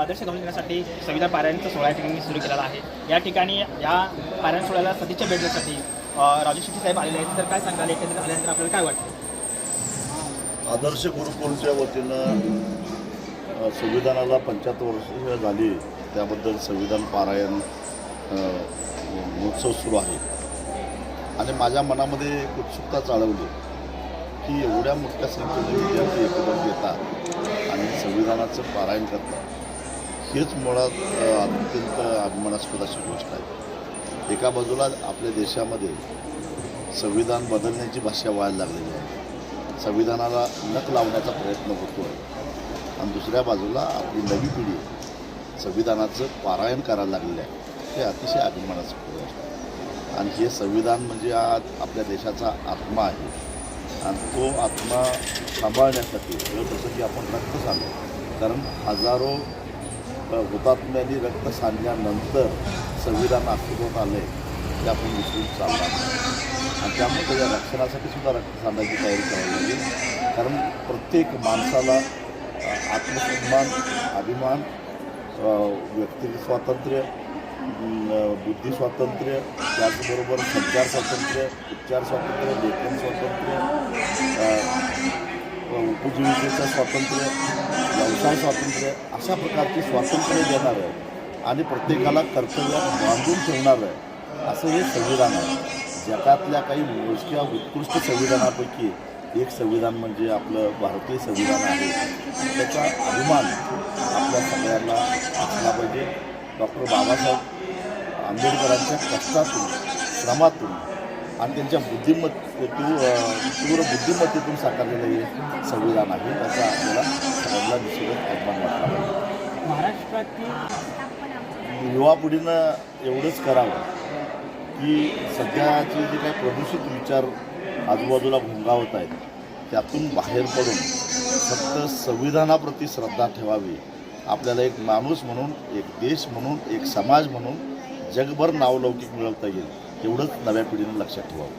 आदर्श घालून देण्यासाठी संविधान पारायणचा सोहळा या ठिकाणी सुरू केलेला आहे. या ठिकाणी या पारायण सोहळ्याला सदिच्छा भेटण्यासाठी राजू शेट्टी साहेब आलेले आहेत. तर काय सांगाल? एकंदरीत आल्यानंतर आपल्याला काय वाटतं? आदर्श गुरुकुलच्या वतीनं संविधानाला पंच्याहत्तर वर्ष झाली त्याबद्दल संविधान पारायण महोत्सव सुरू आहे. आणि माझ्या मनामध्ये एक उत्सुकता चालवली की एवढ्या मोठ्या संख्येने विद्यार्थी एकत्र येतात आणि संविधानाचं पारायण करतात. हेच मुळात अत्यंत अभिमानास्पद अशी गोष्ट आहे. एका बाजूला आपल्या देशामध्ये संविधान बदलण्याची भाषा व्हायला लागलेली आहे. संविधानाला नक लावण्याचा प्रयत्न होतो आहे आणि दुसऱ्या बाजूला आपली नवी पिढी संविधानाचं पारायण करायला लागलेलं आहे. हे अतिशय अभिमानाचं गोष्ट आहे. आणि हे संविधान म्हणजे आज आपल्या देशाचा आत्मा आहे. आणि तो आत्मा सांभाळण्यासाठी प्रसंगी आपण रक्त सांगतो कारण हजारो हुतात्म्यांनी रक्त सांडल्यानंतर संविधान अस्तित्वात आलं आहे ते आपण विसरून चालणार आणि त्यामुळे त्याच्या रक्षणासाठी सुद्धा रक्त सांडायची तयारी करावी लागेल. कारण प्रत्येक माणसाला आत्मसन्मान अभिमान अ, व्यक्ती स्वातंत्र्य बुद्धी स्वातंत्र्य त्याचबरोबर संचार स्वातंत्र्य उपचार स्वातंत्र्य लेखन स्वातंत्र्य उपजीविकेचं स्वातंत्र्य व्यवसाय स्वातंत्र्य अशा प्रकारचे स्वातंत्र्य देणार आहे आणि प्रत्येकाला कर्तव्यात बांधून ठेवणार आहे असं हे संविधान आहे. जगातल्या काही मोजक्या उत्कृष्ट संविधानापैकी एक संविधान म्हणजे आपलं भारतीय संविधान आहे. त्याचा अभिमान आपल्या सगळ्यांना असला पाहिजे. डॉक्टर बाबासाहेब आंबेडकरांच्या कष्टातून श्रमातून आणि त्यांच्या बुद्धिमत् तीव्र तीव्र बुद्धिमत्तेतून साकारलेलं हे संविधान आहे. त्याचा आपल्याला सगळ्यांना निश्चितच अभिमान वाटला पाहिजे महाराष्ट्रातील युवा पिढीनं एवढंच करावं की सध्याचे जे काही प्रदूषित विचार आजूबाजूला घुंगावत आहेत त्यातून बाहेर पडून फक्त संविधानाप्रती श्रद्धा ठेवावी. आपल्याला एक माणूस म्हणून एक देश म्हणून एक समाज म्हणून जगभर नावलौकिक मिळवता येईल एवढंच नव्या पिढीनं लक्षात ठेवावं.